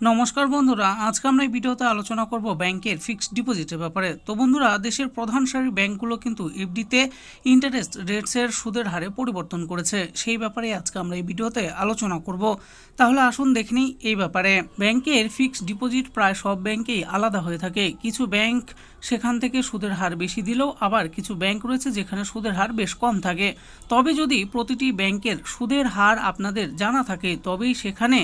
নমস্কার বন্ধুরা, আজকে আমরা এই ভিডিওতে আলোচনা করব ব্যাংকের ফিক্সড ডিপোজিটের ব্যাপারে। তো বন্ধুরা, দেশের প্রধান সারি ব্যাংকগুলো কিন্তু এফডিতে ইন্টারেস্ট রেটসের সুদের হারে পরিবর্তন করেছে। সেই ব্যাপারে আজকে আমরা এই ভিডিওতে আলোচনা করব। তাহলে আসুন দেখে এই ব্যাপারে। ব্যাংকের ফিক্সড ডিপোজিট প্রায় সব ব্যাংকেই আলাদা হয়ে থাকে। কিছু ব্যাংক সেখান থেকে সুদের হার বেশি দিলেও আবার কিছু ব্যাংক রয়েছে যেখানে সুদের হার বেশ কম থাকে। তবে যদি প্রতিটি ব্যাংকের সুদের হার আপনাদের জানা থাকে, তবেই সেখানে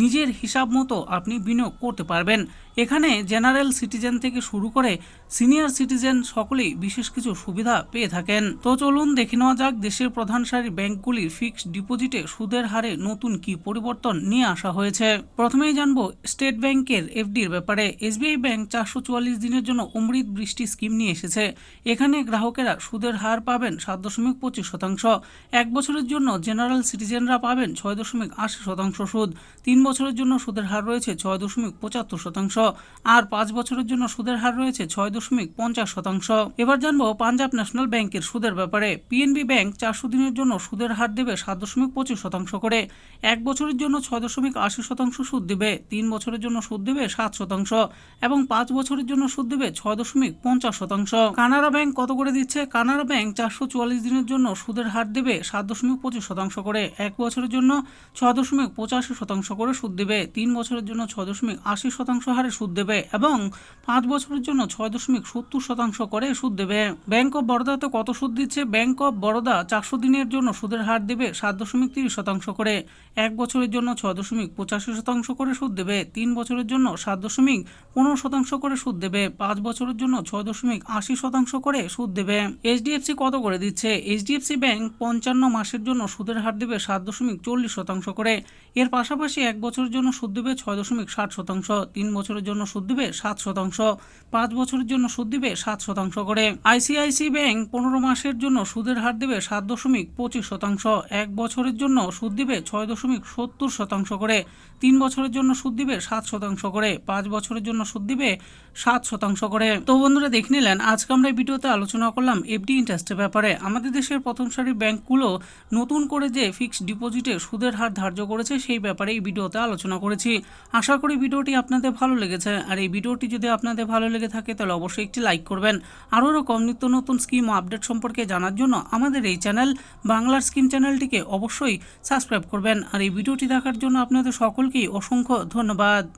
নিজের হিসাব মতো আপনি বিনিয়োগ করতে পারবেন। এখানে জেনারেল সিটিজেন থেকে শুরু করে সিনিয়র সিটিজেন সকলেই বিশেষ কিছু সুবিধা পেয়ে থাকেন। তো চলুন দেখে নেওয়া যাক দেশের প্রধান সারির ব্যাংকগুলির ফিক্সড ডিপোজিটে সুদের হারে নতুন কি পরিবর্তন নিয়ে আসা হয়েছে। প্রথমেই জানব স্টেট ব্যাংকের এফডির ব্যাপারে। এসবিআই ব্যাংক চারশো চুয়াল্লিশ দিনের জন্য অমৃত বৃষ্টি স্কিম নিয়ে এসেছে। এখানে গ্রাহকেরা সুদের হার পাবেন সাত দশমিক পঁচিশ শতাংশ। এক বছরের জন্য জেনারেল সিটিজেনরা পাবেন ছয় দশমিক আশি শতাংশ সুদ। তিন বছরের জন্য সুদের হার রয়েছে ছয় দশমিক পঁচাত্তর শতাংশ। আর পাঁচ বছরের জন্য সুদের হার রয়েছে ছয় দশমিক পঞ্চাশ শতাংশ। এবার জানব পাঞ্জাব ন্যাশনাল ব্যাংকের সুদের ব্যাপারে। পিএনবি ব্যাংক চারশো দিনের জন্য সুদের হার দেবে সাত দশমিক পঁচিশ শতাংশ করে। এক বছরের জন্য ছয় দশমিক আশি শতাংশ সুদ দেবে। তিন বছরের জন্য সুদ দেবে সাত শতাংশ। এবং পাঁচ বছরের জন্য সুদ দেবে ছয় দশমিক পঞ্চাশ শতাংশ। কানাড়া ব্যাংক কত করে দিচ্ছে? কানাড়া ব্যাংক চারশো চুয়াল্লিশ দিনের জন্য সুদের হার দেবে সাত দশমিক পঁচিশ শতাংশ করে। এক বছরের জন্য ছয় দশমিক পঁচাশি শতাংশ করে সুদ দেবে। তিন বছরের জন্য ছয় দশমিক আশি শতাংশ হারে সুদ দেবে এবং পাঁচ বছরের জন্য ছয় দশমিক সত্তর শতাংশ করে সুদ দেবে। ব্যাংক অফ বরোদাতে কত সুদ দিচ্ছে? ব্যাংক অফ বরোদা চারশো দিনের জন্য সুদের হার দেবে সাত দশমিক তিরিশ শতাংশ করে। এক বছরের জন্য ছয় দশমিক পঁচাশি শতাংশ করে সুদ দেবে। তিন বছরের জন্য সাত দশমিক পনেরো শতাংশ করে সুদ দেবে। পাঁচ বছরের জন্য ছয় দশমিক আশি শতাংশ করে সুদ দেবে। এইচডিএফসি কত করে দিচ্ছে? এইচডিএফসি ব্যাংক পঞ্চান্ন মাসের জন্য সুদের হার দেবে সাত দশমিক চল্লিশ শতাংশ করে। এর পাশাপাশি এক বছরের জন্য সুদ দেবে ছয় দশমিক ষাট শতাংশ। তিন বছরের জন্য সুদ দিবে সাত শতাংশ। পাঁচ বছরের জন্য সুদ দিবে সাত শতাংশ করে। আইসিআইসি ব্যাংক পনেরো মাসের জন্য সুদের হার দেবে সাত দশমিক পঁচিশ শতাংশ। এক বছরের জন্য সুদ দিবে ছয় দশমিক সত্তর শতাংশ করে। তিন বছরের জন্য সুদ দিবে সাত শতাংশ করে। পাঁচ বছরের জন্য সুদ দিবে সাত শতাংশ করে। তো বন্ধুরা দেখে নিলেন, আজকে আমরা এই ভিডিওতে আলোচনা করলাম এফডি ইন্টারেস্টের ব্যাপারে। আমাদের দেশের প্রথম সারির ব্যাংকগুলো নতুন করে যে ফিক্সড ডিপোজিটে সুদের হার ধার্য করেছে সেই ব্যাপারে এই ভিডিওতে আলোচনা করেছি। আশা করি ভিডিওটি আপনাদের ভালো লেগেছে। আর এই ভিডিওটি যদি আপনাদের ভালো লেগে থাকে, তাহলে অবশ্যই একটি লাইক করবেন। আরও এরকম নিত্য নতুন স্কিম ও আপডেট সম্পর্কে জানার জন্য আমাদের এই চ্যানেল বাংলার স্কিম চ্যানেলটিকে অবশ্যই সাবস্ক্রাইব করবেন। আর এই ভিডিওটি দেখার জন্য আপনাদের সকলকেই অসংখ্য ধন্যবাদ।